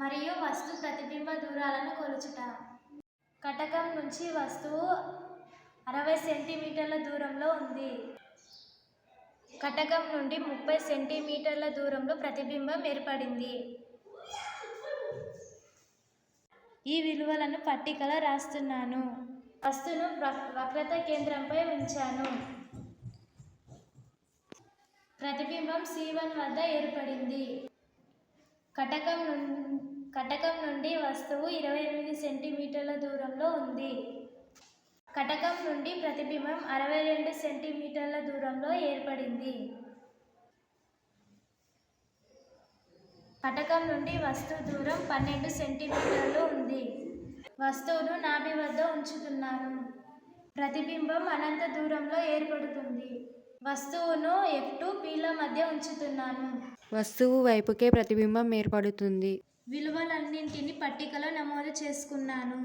మరియు వస్తు ప్రతిబింబ దూరాలను కొలుచుట. కటకం నుంచి వస్తువు అరవై సెంటీమీటర్ల దూరంలో ఉంది. కటకం నుండి ముప్పై సెంటీమీటర్ల దూరంలో ప్రతిబింబం ఏర్పడింది. ఈ విలువలను పట్టికలో రాస్తున్నాను. వస్తును వక్రత కేంద్రంపై ఉంచాను. ప్రతిబింబం సి వన్ వద్ద ఏర్పడింది. కటకం నుండి కటకం నుండి వస్తువు ఇరవై ఎనిమిది సెంటీమీటర్ల దూరంలో ఉంది. కటకం నుండి ప్రతిబింబం అరవై రెండు సెంటీమీటర్ల దూరంలో ఏర్పడింది. కటకం నుండి వస్తువు దూరం పన్నెండు సెంటీమీటర్లు ఉంది. వస్తువును నాభి వద్ద ఉంచుతున్నాను. ప్రతిబింబం అనంత దూరంలో ఏర్పడుతుంది. వస్తువును ఎఫ్ టు పీల మధ్య ఉంచుతున్నాను. వస్తువు వైపుకే ప్రతిబింబం ఏర్పడుతుంది. విలువలన్నింటినీ పట్టికలో నమోదు చేసుకున్నాను.